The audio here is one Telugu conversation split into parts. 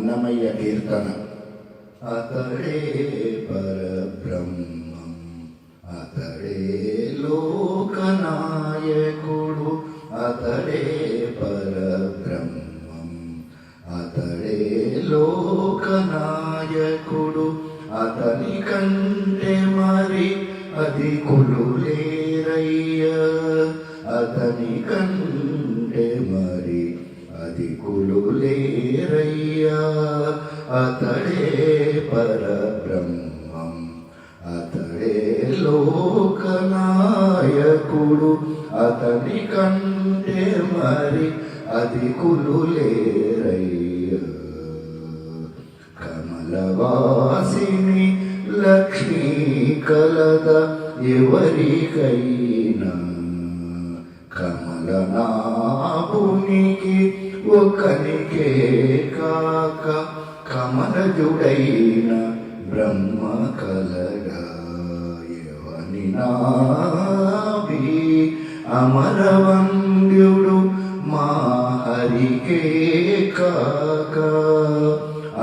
అన్నమయ్య కీర్తన. అతడే పరబ్రహ్మం అతడే లోకనాయకుడు అతడే పరబ్రహ్మం అతడే లోకనాయకుడు అతని కంటే మరి అధికులు లేరయ్య. అతని కంటే లేరయ్యా అతడే పరబ్రహ్మం అతడే లోకనాయకుడు అతని కంటే మరి అధికులు లేరయ్యా. కమలవాసిని లక్ష్మీ కలద ఎవరికైనా కమలనా కమలనాభునికి ఒకనికే కాక కమలజుడైన బ్రహ్మ కలగా నాభి అమరవంద్యుడు మా హరికే కాక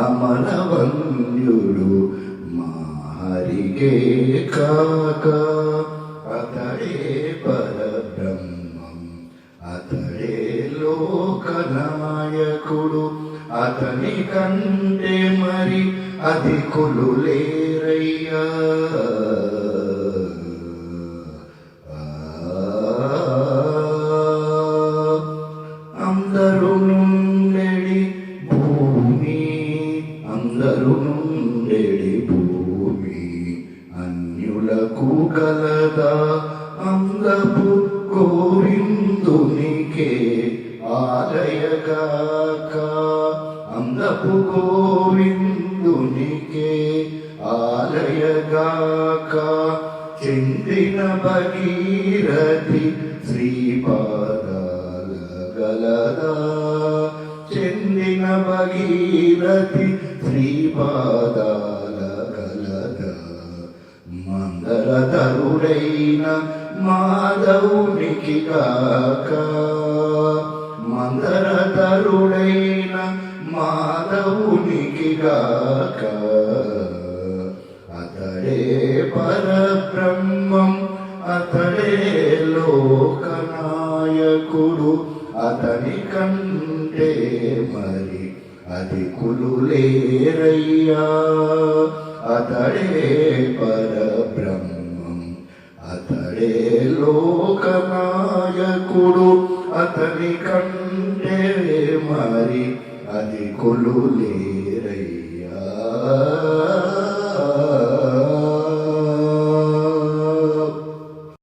అమరవంద్యుడు మా హరికే కాక నాయకుడు అతని కంటే మరి అధికులు లేరయ్యా. అందరూ నుండెడి భూమి అందరూ నుండెడి భూమి అన్యులకు కలదా. అందపు ఆలయగాక అందపు గోవిందునికే ఆలయగాక చెందిన భగీరథి శ్రీపాదాల గలదా చెందిన భగీరథి శ్రీపాదాల గలదా మందరధరుడైన మాధవునికి కాక మందర మందరధరుడైన మాధవునికి గాక. అతడే పరబ్రహ్మం అతడే లోకనాయకుడు. అతని కంటే మరి అధికులు లేరయ్యా. అతడే పరబ్రహ్మం అతడే లోకనాయకుడు. అతని కంటే మరి అధికులు లేరయ్యా